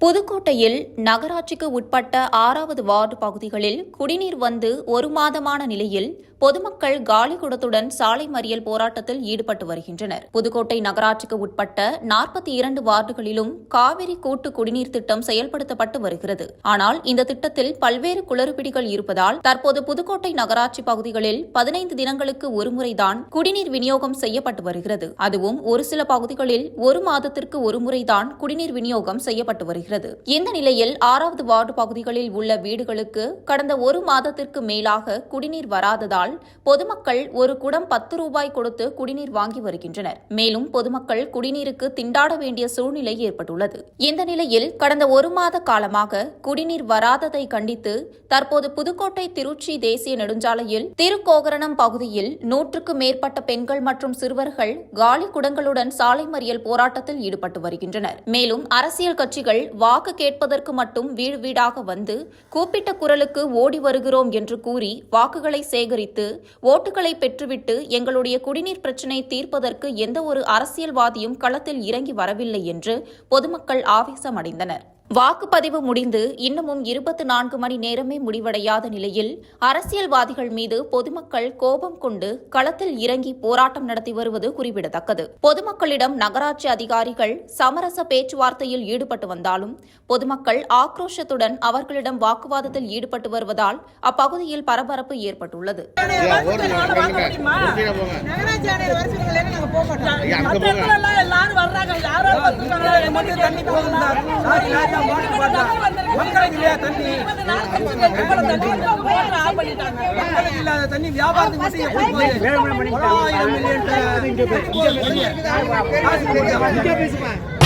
புதுக்கோட்டையில் நகராட்சிக்கு உட்பட்ட ஆறாவது வார்டு பகுதிகளில் குடிநீர் வந்து ஒரு மாதமான நிலையில் பொதுமக்கள் காலி குடத்துடன் சாலை மறியல் போராட்டத்தில் ஈடுபட்டு வருகின்றனர். புதுக்கோட்டை நகராட்சிக்கு உட்பட்ட நாற்பத்தி இரண்டு வார்டுகளிலும் காவிரி கூட்டு குடிநீர் திட்டம் செயல்படுத்தப்பட்டு வருகிறது. ஆனால் இந்த திட்டத்தில் பல்வேறு குளறுபடிகள் இருப்பதால் தற்போது புதுக்கோட்டை நகராட்சி பகுதிகளில் பதினைந்து தினங்களுக்கு ஒருமுறைதான் குடிநீர் விநியோகம் செய்யப்பட்டு வருகிறது. அதுவும் ஒரு சில பகுதிகளில் ஒரு மாதத்திற்கு ஒருமுறைதான் குடிநீர் விநியோகம் செய்யப்பட்டு வருகிறது. இந்த நிலையில் ஆறாவது வார்டு பகுதிகளில் உள்ள வீடுகளுக்கு கடந்த ஒரு மாதத்திற்கு மேலாக குடிநீர் வராததால் பொதுமக்கள் ஒரு குடம் பத்து ரூபாய் கொடுத்து குடிநீர் வாங்கி வருகின்றனர். மேலும் பொதுமக்கள் குடிநீருக்கு திண்டாட வேண்டிய சூழ்நிலை ஏற்பட்டுள்ளது. இந்த நிலையில் கடந்த ஒரு மாத காலமாக குடிநீர் வராததை கண்டித்து தற்போது புதுக்கோட்டை திருச்சி தேசிய நெடுஞ்சாலையில் திருக்கோகரணம் பகுதியில் நூற்றுக்கு மேற்பட்ட பெண்கள் மற்றும் சிறுவர்கள் காலி குடங்களுடன் சாலை மறியல் போராட்டத்தில் ஈடுபட்டு வருகின்றனர். மேலும் அரசியல் கட்சிகள் வாக்கு கேட்பதற்கு மட்டும் வீடு வீடாக வந்து கூப்பிட்ட குரலுக்கு ஓடி வருகிறோம் என்று கூறி வாக்குகளை சேகரித்து ஓட்டுகளை பெற்றுவிட்டு எங்களுடைய குடிநீர் பிரச்சினை தீர்ப்பதற்கு எந்தவொரு அரசியல்வாதியும் களத்தில் இறங்கி வரவில்லை என்று பொதுமக்கள் ஆவேசமடைந்தனர். வாக்குப்பதிவு முடிந்து இன்னமும் இருபத்தி நான்கு மணி நேரமே முடிவடையாத நிலையில் அரசியல்வாதிகள் மீது பொதுமக்கள் கோபம் கொண்டு களத்தில் இறங்கி போராட்டம் நடத்தி வருவது குறிப்பிடத்தக்கது. பொதுமக்களிடம் நகராட்சி அதிகாரிகள் சமரச பேச்சுவார்த்தையில் ஈடுபட்டு வந்தாலும் பொதுமக்கள் ஆக்ரோஷத்துடன் அவர்களிடம் வாக்குவாதத்தில் ஈடுபட்டு வருவதால் அப்பகுதியில் பரபரப்பு ஏற்பட்டுள்ளது. எல்லாரும் வர்றாங்க. யாரோ வந்துருக்காங்க. எனக்கு மட்டும் தண்ணி போகுது சார். லாரியா மாட்டி பார்த்தா. மக்களுக்கு இல்லையா தண்ணி. மக்களுக்கு இல்லாத தண்ணி வியாபாரத்துக்கு மட்டும் எப்படி போகுது? தொள்ளாயிரம் மில்லியன் காசு